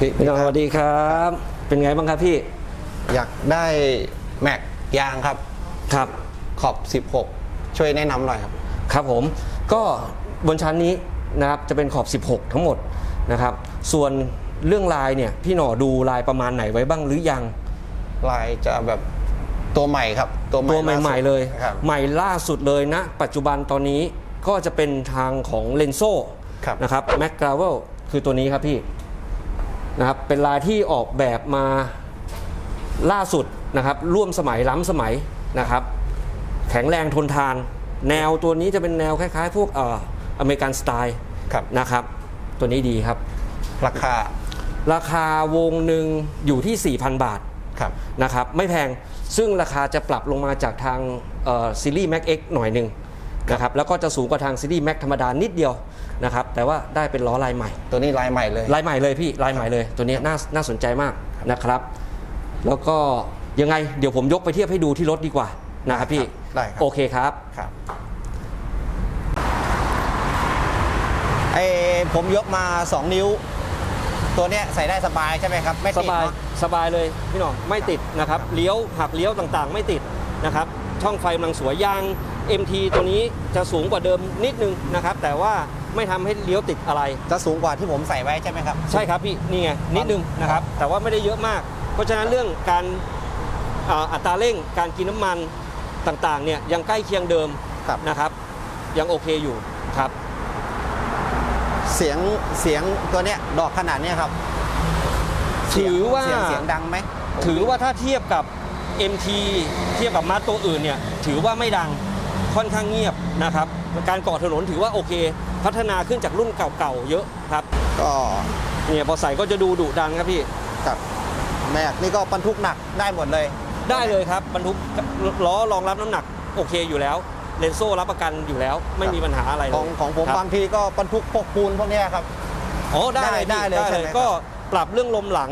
พี่พี่น้องสวัสดีครับ เป็นไงบ้างครับพี่ อยากได้แม็กยางครับ ครับขอบ 16 ช่วยแนะนำหน่อยครับ ครับผม ก็บนชั้นนี้นะครับจะเป็นขอบ 16 ทั้งหมดนะครับ ส่วนเรื่องลายเนี่ยพี่หน่อดูลายประมาณไหนไว้บ้างหรือยัง ลายจะแบบตัวใหม่ครับ ตัวใหม่ตัวใหม่ๆเลยครับใหม่ล่าสุดเลยนะ ปัจจุบันตอนนี้ก็จะเป็นทางของเลนโซครับนะครับแม็กกราเวลคือตัวนี้ครับพี่ นะครับเป็นลายที่ออกแบบมาล่าสุดนะครับร่วมสมัยล้ำสมัยนะครับ แข็งแรงทนทาน แนวตัวนี้จะเป็นแนวคล้ายๆ พวกเอ่ออเมริกันสไตล์ครับ นะครับ ตัวนี้ดีครับ ราคาราคาวงหนึ่งอยู่ที่ 4,000 บาท ครับ นะครับไม่แพงซึ่งราคาจะปรับลงมาจากทางเอ่อซีรีส์ Max X หน่อยหนึ่ง นะครับแล้วก็จะสูงกว่าทางซีรีส์ Max ธรรมดานิดเดียวนะครับแต่ว่าได้เป็นล้อลายใหม่ตัวนี้ลายใหม่เลยลายใหม่เลยพี่ลายใหม่เลย ตัวนี้น่าน่าสนใจมากนะครับ แล้วก็ยังไงเดี๋ยวผมยกไปเทียบให้ดูที่รถดีกว่านะครับพี่ได้ครับโอเคครับครับไอผมยกมา 2 นิ้ว ตัวเนี้ยใส่ได้สบายใช่ไหมครับไม่สติดบายเนอะสบายเลยพี่หน้องไม่ติดนะครับเลี้ยวหักเลี้ยวต่างๆ ไม่ติดนะครับช่องไฟกำลังสวยยาง MT ตัวนี้จะสูงกว่าเดิมนิดนึงนะครับ แต่ว่าไม่ทำให้เลี้ยวติดอะไร จะสูงกว่าที่ผมใส่ไว้ใช่ไหมครับ ใช่ครับพี่นี่ไงนิดนึงนะครับ แต่ว่าไม่ได้เยอะมาก เพราะฉะนั้นเรื่องการอ่าอัตราเร่งการกินน้ำมันต่างๆเนี่ยยังใกล้เคียงเดิมครับ นะครับ ยังโอเคอยู่ครับ เสียงเสียงตัวเนี้ยดอกขนาดเนี้ยครับถือว่า เสียงเสียงดังไหมถือว่าถ้าเทียบกับ MT เทียบกับมาตัวอื่นเนี่ยถือว่าไม่ดัง ค่อนข้างเงียบนะครับ การก่อถนนถือว่าโอเค พัฒนาขึ้นจากรุ่นเก่าๆเยอะครับ ก็เนี่ยพอใส่ก็จะดูดุดันครับพี่กับแม็กนี่ก็บรรทุกหนักได้หมดเลย ได้เลยครับบรรทุกล้อรองรับน้ำหนักโอเคอยู่แล้วเลนโซ่รับประกันอยู่แล้ว ไม่มีปัญหาอะไรเลยของของผมครับบางทีก็บรรทุกพวกปูนพวกเนี้ยครับอ๋อได้เลยได้พี่ได้เลยใช่ไหมครับก็ปรับเรื่องลมหลัง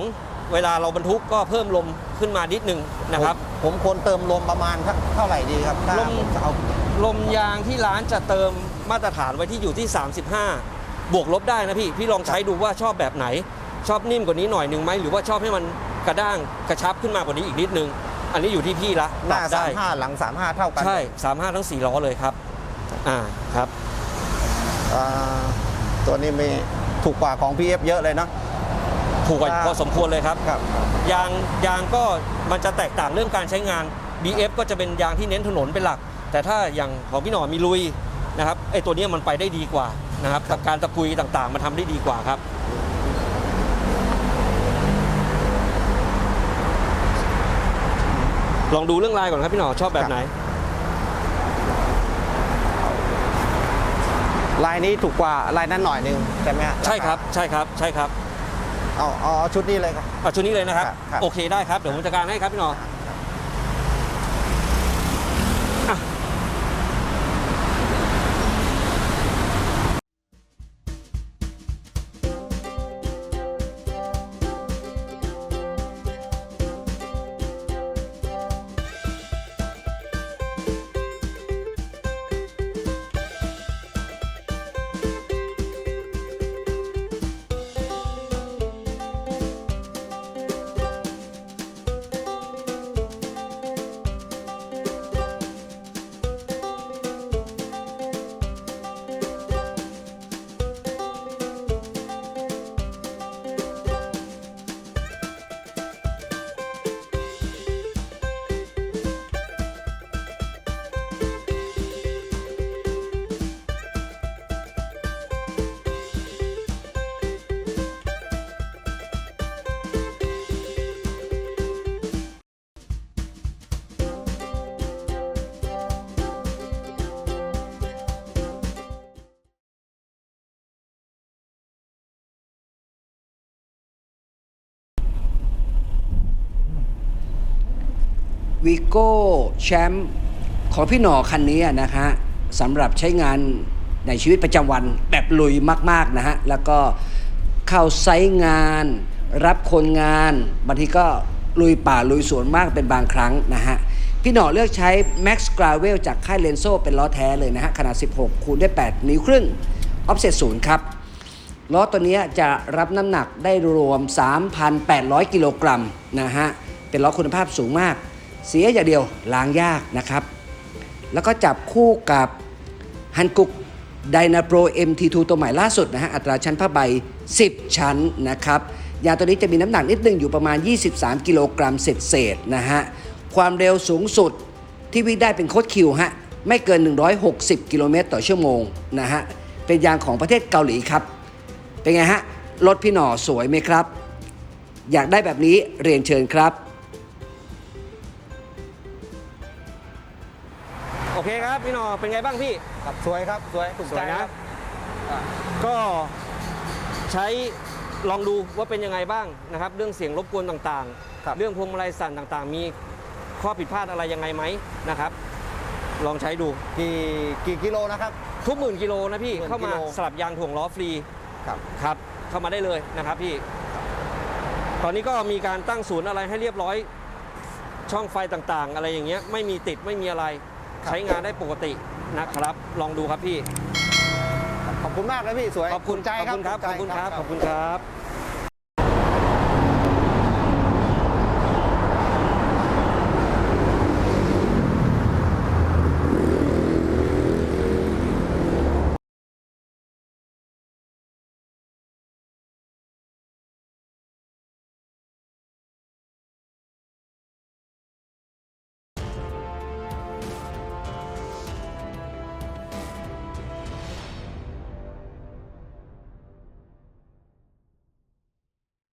เวลาเราบรรทุกก็เพิ่มลมขึ้นมานิดนึงนะครับ ผมผมควรเติมลมประมาณเท่าไหร่ดีครับถ้าลมผมจะเอา ลมยางที่ร้านจะเติมมาตรฐานไว้ที่อยู่ที่ 35 บวกลบได้นะพี่ พี่ลองใช้ดูว่าชอบแบบไหน ชอบนิ่มกว่านี้หน่อยหนึ่งไหมหรือว่าชอบให้มันกระด้างกระชับขึ้นมากว่านี้อีกนิดนึง อันนี้อยู่ที่พี่ละหน้าปรับได้สามห้าหลังสามห้าเท่ากันใช่ 35 ทั้ง 4 ล้อเลยครับ อ่าครับ อ่าตัวนี้มีถูกกว่าของ PF เยอะเลยเนาะ ถูกกว่าครับ พอสมควรเลยครับ ครับ ยางยางก็มันจะแตกต่างเรื่องการใช้งาน BF ก็จะเป็นยางที่เน้นถนนเป็นหลัก แต่ถ้าอย่างของพี่หน่อมีลุยนะครับไอ้ตัวเนี้ยมันไปได้ดีกว่านะครับกับการตะกุยต่างๆ มันทำได้ดีกว่าครับลองดูเรื่องลายก่อนครับพี่หน่อชอบแบบไหน ลายนี้ถูกกว่าลายนั้นหน่อยหนึงใช่ไหมฮะใช่ครับใช่ครับใช่ครับเอาเอาเอาชุดนี้เลยครับเอาชุดนี้เลยนะครับครับครับ โอเคได้ครับเดี๋ยวผมจัดการให้ครับพี่หน่อ วีโก้แชมป์ของพี่หน่อคันนี้นะฮะสำหรับใช้งานในชีวิตประจำวันแบบลุยมาก ๆ นะฮะ แล้วก็เข้าไซต์งาน รับคนงานบางทีก็ลุยป่าลุยสวนมากเป็นบางครั้งนะฮะ พี่หน่อเลือกใช้ Max Gravel จากค่ายเลนโซเป็นล้อแท้เลยนะฮะ ขนาด 16 คูณได้ 8 นิ้วครึ่ง Offset 0ครับล้อตัวนี้จะรับน้ำหนักได้รวม 3,800 กิโลกรัมนะฮะ เป็นล้อคุณภาพสูงมาก เสียอย่างเดียวล้างยากนะครับ แล้วก็จับคู่กับฮันกุก d y n a p r o MT2 ตัวใหม่ล่าสุดนะฮะอัตราชั้นผ้าใบ 10 ชั้นนะครับยางตัวนี้จะมีน้ำหนักนิดนึงอยู่ประมาณ 23 กิโลกรัมเศษๆนะฮะความเร็วสูงสุดที่วิ่งได้เป็นโคดคิวฮะไม่เกิน 160 กิโลเมตรต่อชั่วโมงนะฮะเป็นยางของประเทศเกาหลีครับ เป็นไงฮะรถพี่หน่อสวยไหมครับ อยากได้แบบนี้เรียนเชิญครับ เคครับพี่หนอเป็นไงบ้างพี่ ครับสวยครับสวยถูกสใจวยคนะรับก็ใช้ลองดูว่าเป็นยังไงบ้างนะครับ เรื่องเสียงรบกวนต่างครับ ๆ เรื่องพวงมาลัยสั่นต่างๆ มีข้อผิดพลาดอะไรยังไงไหมนะครับ ลองใช้ดู กี่กี่กิโลนะครับ ทุกหมื่นกิโลนะพี่ หมื่นเข้ามากิโล สลับยางถ่วงล้อฟรีครับ ครับเข้ามาได้เลยนะครับพี่ ตอนนี้ก็มีการตั้งศูนย์อะไรให้เรียบร้อย ช่องไฟต่างๆ อะไรอย่างเงี้ยไม่มีติดไม่มีอะไรครับ ใช้งานได้ปกตินะครับ ลองดูครับพี่ ขอบคุณมากนะพี่สวยขอบคุณถูกใจขอบคุณครับถูขกอบคุณใจครับขอบคุณครับ